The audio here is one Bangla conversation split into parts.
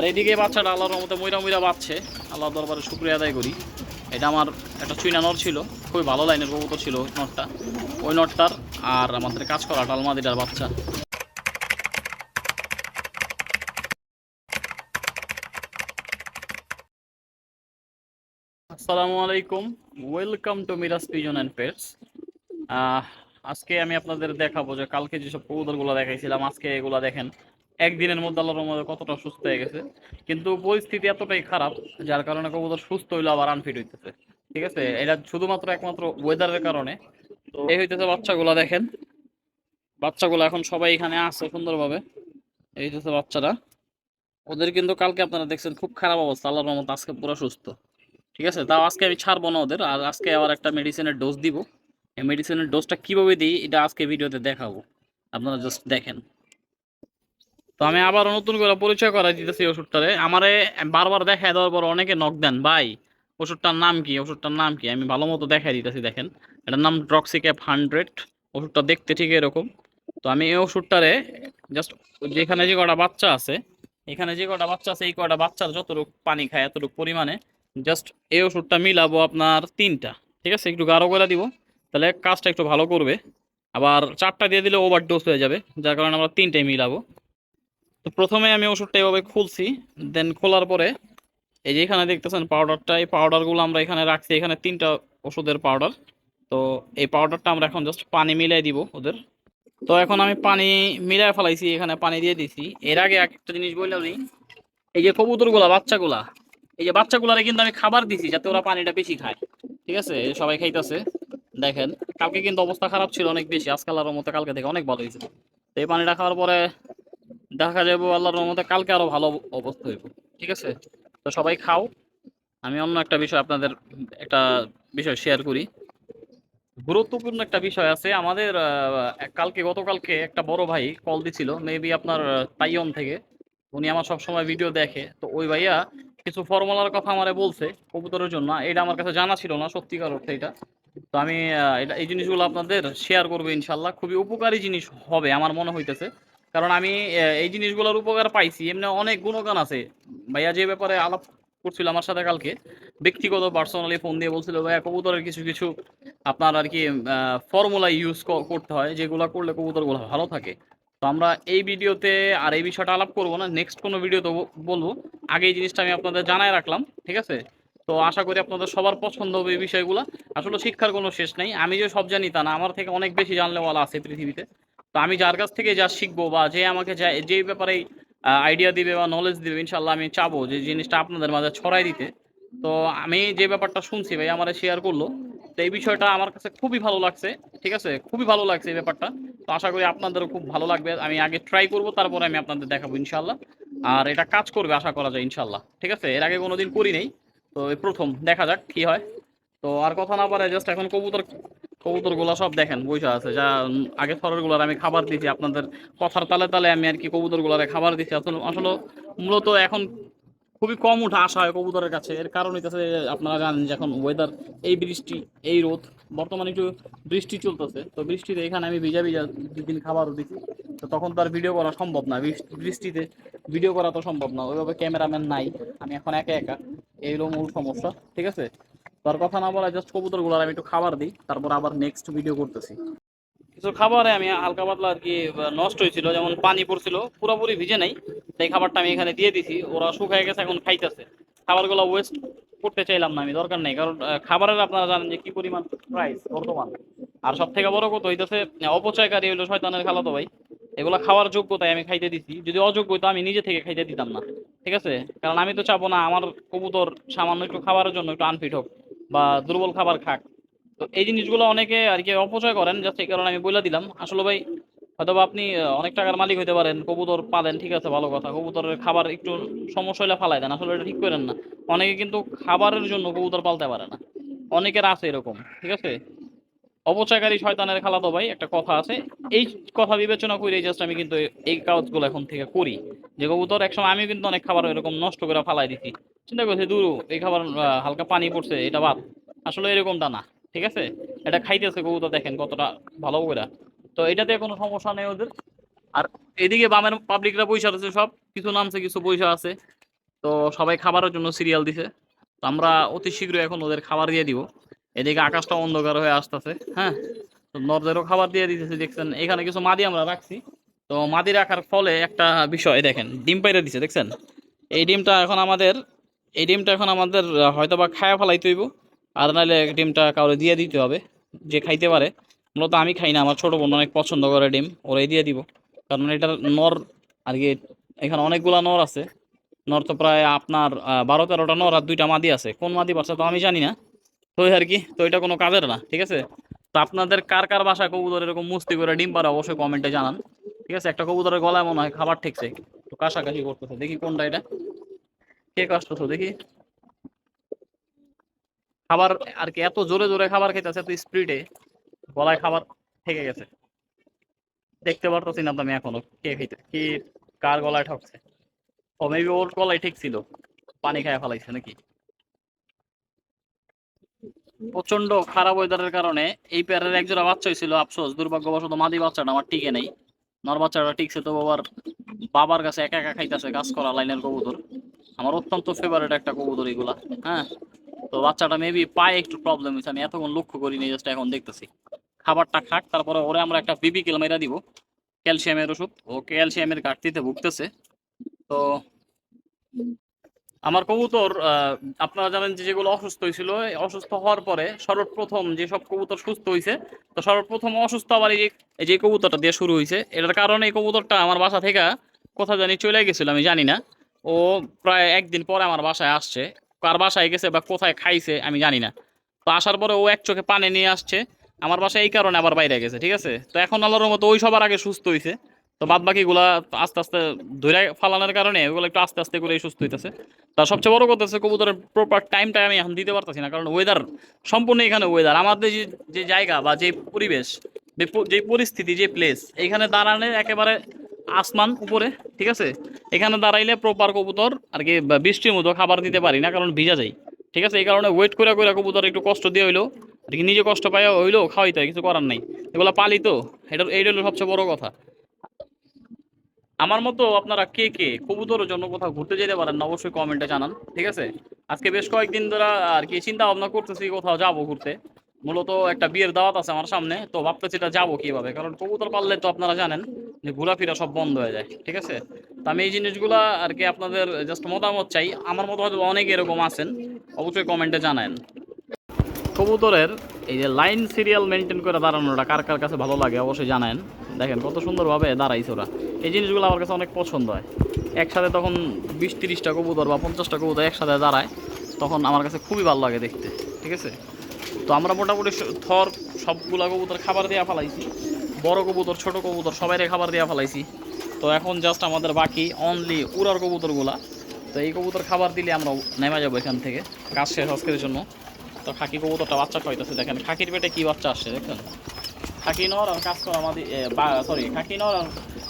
আর এদিকে বাচ্চাটা আল্লাহর মতো ময়রা ময়রা বাচ্চে আল্লাহ দরবারে শুক্রিয়া আদায় করি। এটা আমার একটা চুইনা নর ছিল। খুবই ভালো লাইনের কবুতর ছিল নটটা ওই নটটার আর আমাদের কাজ করা ডালমাদিটার বাচ্চা। আসসালামু আলাইকুম। Welcome to Miraj pigeon and pets আজকে আমি আপনাদের দেখাবো যে কালকে যেসব কবুতরগুলো দেখাইছিলাম, আজকে এগুলা দেখেন। একদিনের মধ্যে আল্লাহর মধ্যে কতটা সুস্থ হয়ে গেছে। কিন্তু পরিস্থিতি এতটাই খারাপ, যার কারণে কবুতর সুস্থ হইল, আবার আনফিট হইতেছে। ঠিক আছে? এটা শুধুমাত্র একমাত্র ওয়েদারের কারণে। এই হইতেছে বাচ্চাগুলো দেখেন। বাচ্চাগুলো এখন সবাই এখানে আছে সুন্দরভাবে। এই হইতেছে বাচ্চারা। ওদের কিন্তু কালকে আপনারা দেখছেন খুব খারাপ অবস্থা। আল্লাহর রহমত আজকে পুরো সুস্থ। ঠিক আছে? তাও আজকে আমি ছাড়বো না ওদের। আর আজকে আবার একটা মেডিসিনের ডোজ দিব। এই মেডিসিনের ডোজটা কীভাবে দিই, এটা আজকে ভিডিওতে দেখাবো। আপনারা জাস্ট দেখেন। তো আমি আবার নতুন করে পরিচয় করা দিতেছি ওষুধটারে। আমারে বারবার দেখায় দেওয়ার পর অনেকে নক দেন, ভাই, ওষুধটার নাম কি? ওষুধটার নাম কি? আমি ভালো মতো দেখাই দিতেছি, দেখেন। এটার নাম ড্রক্সিক্যাপ হান্ড্রেড ওষুধটা দেখতে ঠিক এরকম। তো আমি এই ওষুধটারে জাস্ট যেখানে যে কটা বাচ্চা আছে, এখানে যে কটা বাচ্চা আছে, এই কটা বাচ্চার যতটুকু পানি খায়, এতটুকু পরিমাণে জাস্ট এই ওষুধটা মিলাবো আপনার তিনটা। ঠিক আছে? একটু গাঢ় করে দিব। তাহলে কাজটা একটু ভালো করবে। আবার চারটা দিয়ে দিলে ওভার ডোজ হয়ে যাবে। যার কারণে আমরা তিনটাই মিলাবো। তো প্রথমে আমি ওষুধটা এভাবে খুলছি দেন খোলার পরে এই যে এখানে দেখতেছেন পাউডারটা এই পাউডারগুলো আমরা এখানে রাখছি, এখানে তিনটা ওষুধের পাউডার তো এই পাউডারটা আমরা এখন জাস্ট পানি মিলাই দিব ওদের। তো এখন আমি পানি মিলাই ফেলাইছি, এখানে পানি দিয়ে দিছি। এর আগে একটা জিনিস বললাম এই যে কবুতরগুলা, বাচ্চাগুলা, এই যে বাচ্চাগুলারে কিন্তু আমি খাবার দিছি যাতে ওরা পানিটা বেশি খায়। ঠিক আছে? সবাই খাইতেছে, দেখেন। কালকে কিন্তু অবস্থা খারাপ ছিল অনেক বেশি, আজকাল আল্লাহর মতো, কালকে থেকে অনেক ভালো হয়েছে। তো এই পানিটা খাওয়ার পরে দেখা যাব আল্লাহর মতো কালকে আরও ভালো অবস্থা হইব। ঠিক আছে? তো সবাই খাও। আমি অন্য একটা বিষয় আপনাদের একটা বিষয় শেয়ার করি। গুরুত্বপূর্ণ একটা বিষয় আছে। আমাদের কালকে, গতকালকে একটা বড় ভাই কল দিছিল মেবি আপনার তাইয়ন থেকে। উনি আমার সব সময় ভিডিও দেখে। তো ওই ভাইয়া কিছু ফর্মুলার কথা আমারে বলছে কবুতরের জন্য। এটা আমার কাছে জানা ছিল না, সত্যিকার অর্থে এটা। তো আমি এটা, এই জিনিসগুলো আপনাদের শেয়ার করব ইনশাল্লাহ খুবই উপকারী জিনিস হবে, আমার মনে হইতেছে। কারণ আমি এই জিনিসগুলোর উপকার পাইছি। এমনি অনেক গুণগান আছে। ভাইয়া যে ব্যাপারে আলাপ করছিল আমার সাথে কালকে, ব্যক্তিগত পার্সোনালি ফোন দিয়ে বলছিল, ভাইয়া, কবুতরের কিছু কিছু আপনার আর কি ফর্মুলা ইউজ করতে হয়, যেগুলো করলে কবুতরগুলো ভালো থাকে। তো আমরা এই ভিডিওতে আর এই বিষয়টা আলাপ করব না নেক্সট কোনো ভিডিওতে বলব। আগে এই জিনিসটা আমি আপনাদের জানাই রাখলাম, ঠিক আছে? তো আশা করি আপনাদের সবার পছন্দ হবে এই বিষয়গুলো। আসলে শিক্ষার কোনো শেষ নেই। আমি যে সব জানি তা না, আমার থেকে অনেক বেশি জানলেওয়ালা আছে পৃথিবীতে। তো আমি যার কাছ থেকে যা শিখব বা যে আমাকে যা যে ব্যাপারে আইডিয়া দিবে বা নলেজ দিবে ইনশাল্লাহ আমি চাবো যে জিনিসটা আপনাদের মাঝে ছড়াই দিতে। তো আমি যে ব্যাপারটা শুনছি ভাই, আমার শেয়ার করল, তো এই বিষয়টা আমার কাছে খুবই ভালো লাগছে, ঠিক আছে? খুবই ভালো লাগছে এই ব্যাপারটা। তো আশা করি আপনাদেরও খুব ভালো লাগবে। আমি আগে ট্রাই করব, তারপরে আমি আপনাদের দেখাবো ইনশাল্লাহ আর এটা কাজ করবে, আশা করা যায় ইনশাল্লাহ ঠিক আছে? এর আগে কোনোদিন করি নেই। তো প্রথম, দেখা যাক কি হয়। তো আর কথা না পারে জাস্ট এখন কবুতর কবুতরগুলা সব দেখেন বৈশা আছে। যা আগে থরেরগুলার আমি খাবার দিছি, আপনাদের কথার তালে তালে আমি আর কি কবুতর গুলারে খাবার দিছি। আসলে আসলে মূলত এখন খুবই কম উঠা আসা হয় কবুতরের কাছে। এর কারণ হইতেছে, আপনারা জানেন যে এখন ওয়েদার এই বৃষ্টি, এই রোদ, বর্তমানে একটু বৃষ্টি চলতেছে। তো বৃষ্টিতে এখানে আমি ভিজা ভিজা দুদিন খাবারও দিচ্ছি তো তখন তো আর ভিডিও করা সম্ভব না। বৃষ্টিতে ভিডিও করা তো সম্ভব না। ওইভাবে ক্যামেরাম্যান নাই। আমি এখন একা একা। এই হলো মূল সমস্যা, ঠিক আছে? তার কথা না বলা জাস্ট কবুতরগুলার আমি একটু খাবার দিই, তারপর আবার নেক্সট ভিডিও করতেছি। কিছু খাবারে আমি হালকা পাতলা আর কি নষ্ট হয়েছিল, যেমন পানি পড়ছিল, পুরোপুরি ভিজে নাই তাই খাবারটা আমি এখানে দিয়ে দিছি, ওরা শুকায় গেছে, এখন খাইতেছে। খাবারগুলো ওয়েস্ট করতে চাইলাম না, আমি দরকার নেই, কারণ খাবারের আপনারা জানেন যে কি পরিমাণ প্রাইস বর্তমান। আর সব থেকে বড় কথা হইতেছে, অপচয়কারী হইল শয়তানের খালাতো ভাই, এগুলো খাওয়ার যোগ্যতায় আমি খাইতে দিছি, যদি অযোগ্য হইতো আমি নিজে থেকে খাইতে দিতাম না, ঠিক আছে? কারণ আমি তো চাবো না, আমার কবুতর সামান্য একটু খাবারের জন্য একটু আনফিট হোক। বা দুর্বল খাবার খাক। তো এই জিনিসগুলো অনেকে আর কি অপচয় করেন জাস্ট এই কারণে আমি বলে দিলাম। আসলে ভাই হয়তো আপনি অনেক টাকার মালিক হইতে পারেন, কবুতর পালেন, ঠিক আছে, ভালো কথা। কবুতরের খাবার একটু সমস্যা হলে ফালাই দেন। আসলে এটা ঠিক করেন না। অনেকে কিন্তু খাবারের জন্য কবুতর পালতে পারে না। অনেকের আছে এরকম, ঠিক আছে? অপচয়কারী শয়তানের খালাতো ভাই, একটা কথা আছে। এই কথা বিবেচনা করে জাস্ট আমি কিন্তু এই কাজগুলো এখন থেকে করি। যে কবুতর একসময় আমি কিন্তু অনেক খাবার এরকম নষ্ট করে ফালাই দিছি। চিন্তা করছি, দূর, এই খাবার হালকা পানি পড়ছে, এটা বাদ। আসলে এরকমটা না, ঠিক আছে? এটা খাইতেছে কবুতর, দেখেন কতটা ভালো করে তো এটাতে কোনো সমস্যা নেই ওদের। আর এদিকে বামের পাবলিকরা পয়সা আছে সব, কিছু নামছে, কিছু পয়সা আছে। তো সবাই খাবারের জন্য সিরিয়াল দিছে। তো আমরা অতি শীঘ্রই এখন ওদের খাবার দিয়ে দিব। এদিকে আকাশটা অন্ধকার হয়ে আসতেছে হ্যাঁ? তো নরদেরও খাবার দিয়ে দিতেছে, দেখছেন? এখানে কিছু মাদি আমরা রাখছি। তো মাদি রাখার ফলে একটা বিষয় দেখেন, ডিম পাইরে দিছে, দেখছেন? এই ডিমটা এখন আমাদের, এই ডিমটা এখন আমাদের হয়তো বা খায়া ফেলাইতে হইব, আর নাহলে ডিমটা কাউরে দিয়ে দিতে হবে, যে খাইতে পারে। মূলত আমি খাই না, আমার ছোট বোন অনেক পছন্দ করে ডিম, ওরাই দিয়ে দিব। কারণ এটার নর, আর কি, এখানে অনেকগুলা নর আছে। নর তো প্রায় আপনার বারো তেরোটা নর আর দুইটা মাদি আছে। কোন মাদি বাচ্চা তো আমি জানি না। তো আর কি, তো এটা কোনো কাজের না, ঠিক আছে? তো আপনাদের কার কার বাসায় কবুতর এরকম মুস্তি করে ডিম পারে অবশ্যই কমেন্টে জানান। ঠিক আছে? একটা কবুতরের গলায় মনে হয় খাবার ঠেকছে। তো কাশাকাশি করতেছে। দেখি কোনটা এটা। কে কাশতেছো দেখি। খাবার আর কি এত জোরে জোরে খাবার খেতেছে এত স্পিডে গলায় খাবার থেকে গেছে। দেখতে পারতেছি না আমি এখনও কে খাইতে, কি কার গলায় ঠকছে। ও মেবি ওর গলায় ঠিক ছিল। পানি খায় ফেলাইছে নাকি? প্রচণ্ড খারাপ ওয়েদারের কারণে এই প্যারের একজোড়া বাচ্চা হয়েছিল আফসোস। দুর্ভাগ্যবশত মাদি বাচ্চাটা আমার টিকে নেই। নর বাচ্চাটা টিকছে তো বাবার বাবার কাছে একা একা খাইতেছে কাজ করা, লাইনের কবুতর। আমার অত্যন্ত ফেভারিট একটা কবুতর এগুলা হ্যাঁ? তো বাচ্চাটা মেবি পায়ে একটু প্রবলেম হয়েছে, আমি এতক্ষণ লক্ষ্য করিনি জাস্ট এখন দেখতেছি। খাবারটা খাক, তারপরে ওরে আমরা একটা বিবি কিল মেরা দিব। ক্যালসিয়ামের ওষুধ, ও ক্যালসিয়ামের ঘাটতিতে ভুগতেছে। তো আমার কবুতর আপনারা জানেন যে যেগুলো অসুস্থ হয়েছিল অসুস্থ হওয়ার পরে সর্বপ্রথম যেসব কবুতর সুস্থ হয়েছে তো সর্বপ্রথম অসুস্থ আবার এই যে কবুতরটা দিয়ে শুরু হয়েছে এটার কারণে এই কবুতরটা আমার বাসা থেকে কোথা জানি চলে গেছিল, আমি জানি না। ও প্রায় একদিন পরে আমার বাসায় আসছে। কার বাসায় গেছে বা কোথায় খাইছে আমি জানি না। তো আসার পরে ও এক চোখে পানি নিয়ে আসছে। আমার বাসায় এই কারণে আবার বাইরে গেছে, ঠিক আছে? তো এখন আল্লাহর মতো ওই সবার আগে সুস্থ হয়েছে তো বাদ বাকিগুলা আস্তে আস্তে ধরে ফালানোর কারণে ওগুলো একটু আস্তে আস্তে করে সুস্থ হইতেছে। তার সবচেয়ে বড় কথা হচ্ছে কবুতরের প্রপার টাইমটা আমি এখন দিতে পারতেছি না, কারণ ওয়েদার সম্পূর্ণ এখানে ওয়েদার আমাদের যে যে জায়গা বা যে পরিবেশ, যে পরিস্থিতি, যে প্লেস এখানে দাঁড়ানো একেবারে আসমান উপরে, ঠিক আছে? এখানে দাঁড়াইলে প্রপার কবুতর আর কি বৃষ্টির মতো খাবার দিতে পারি না, কারণ ভিজা যায়, ঠিক আছে? এই কারণে ওয়েট করে করে কবুতর একটু কষ্ট দিয়ে হইল, আর কি নিজে কষ্ট পায় হইল, খাওয়াইতে কিছু করার নাই। এগুলো পালি তো এটা এইটা হলো সবচেয়ে বড় কথা। আমার মতো আপনারা কে কে কবুতরের জন্য কোথাও ঘুরতে যেতে পারেন না অবশ্যই কমেন্টে জানান, ঠিক আছে? আজকে বেশ কয়েকদিন ধরে আর কি চিন্তা ভাবনা করতেছি কোথাও যাব ঘুরতে। মূলত একটা বিয়ের দাওয়াত আছে আমার সামনে, তো ভাবতেছি এটা যাব কীভাবে? কারণ কবুতর পাললে তো আপনারা জানেন যে ঘোরাফেরা সব বন্ধ হয়ে যায়, ঠিক আছে? তো আমি এই জিনিসগুলা আর কি আপনাদের জাস্ট মতামত চাই। আমার মতো হয়তো অনেক এরকম আছেন, অবশ্যই কমেন্টে জানান কবুতরের এই যে লাইন সিরিয়াল মেনটেন করে দাঁড়ানোটা কার কার কাছে ভালো লাগে অবশ্যই জানেন দেখেন কত সুন্দরভাবে দাঁড়াইছে ওরা। এই জিনিসগুলো আমার কাছে অনেক পছন্দ হয়। একসাথে তখন বিশ তিরিশটা কবুতর বা পঞ্চাশটা কবুতর একসাথে দাঁড়ায়, তখন আমার কাছে খুবই ভালো লাগে দেখতে, ঠিক আছে? তো আমরা মোটামুটি থর সবগুলা কবুতর খাবার দেওয়া ফেলাইছি, বড় কবুতর, ছোট কবুতর, সবাইরে খাবার দেওয়া ফেলাইছি। তো এখন জাস্ট আমাদের বাকি অনলি উড়ার কবুতরগুলা। তো এই কবুতর খাবার দিলে আমরা নেমে যাব এখান থেকে, কাজ শেষ আজকের জন্য। তো খাকি কবুতরটা বাচ্চা খাইতেছে দেখেন, খাকির পেটে কি বাচ্চা আসছে, দেখেন। খাকি নর আর কাজ করা মাদি সরি খাকি নর আর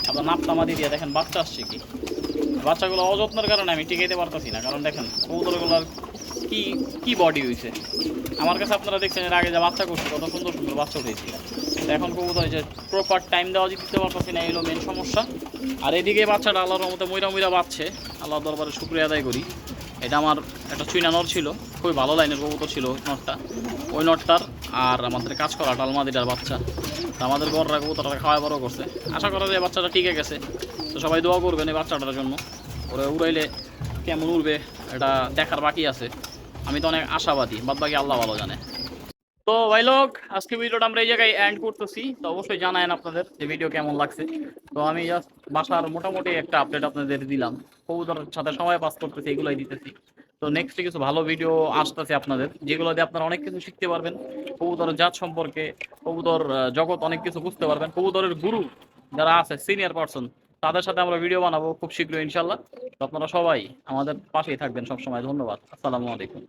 আপনার নাপতা মাদি দিয়ে দেখেন বাচ্চা আসছে কি? বাচ্চাগুলো অযত্নের কারণে আমি টিকাইতে পারতেছি না, কারণ দেখেন কবুতরগুলোর কি কি বডি হয়েছে আমার কাছে আপনারা দেখছেন এর আগে যে বাচ্চা করছে, কত সুন্দর সুন্দর বাচ্চা তো এখন কবুতর যে প্রপার টাইম দেওয়া দিতে পারতেছি না এগুলো মেন সমস্যা। আর এদিকে বাচ্চাটা আল্লাহর মতো ময়রা ময়রা বাচ্চে আল্লাহ দরবারে শুক্রিয়া আদায় করি। এটা আমার একটা চুইনা নর ছিল, খুবই ভালো লাইনের কবুতর ছিল নটটা ওই নটটার আর আমাদের কাজ করা ডালমাদিটার বাচ্চা। তো আমাদের গররা কবুতরটা খাওয়া বড় করছে। আশা করা যায় বাচ্চাটা টিকে গেছে। তো সবাই দোয়া করবেন এই বাচ্চাটার জন্য। ওরা উড়াইলে কেমন উড়বে এটা দেখার বাকি আছে। আমি তো অনেক আশাবাদী, বাদ বাকি আল্লাহ ভালো জানে। তো ভাই লোক, আজকে ভিডিওটা আমরা এই জায়গায় এন্ড করতেছি। তো অবশ্যই জানায়েন আপনাদের যে ভিডিও কেমন লাগছে। তো আমি জাস্ট বাসার মোটামুটি একটা আপডেট আপনাদের দিলাম। কবুতরের সাথে সময় পাস করতেছি, এগুলোই দিতেছি। তো নেক্সট কিছু ভালো ভিডিও আসতেছে আপনাদের যেগুলো দিয়ে আপনারা অনেক কিছু শিখতে পারবেন। কবুতরের জাত সম্পর্কে কবুতর জগৎ অনেক কিছু বুঝতে পারবেন। কবুতরের গুরু যারা আছে সিনিয়র পার্সন তাদের সাথে আমরা ভিডিও বানাবো খুব শীঘ্রই ইনশাল্লাহ তো আপনারা সবাই আমাদের পাশেই থাকবেন সবসময়। ধন্যবাদ। আসসালামু আলাইকুম।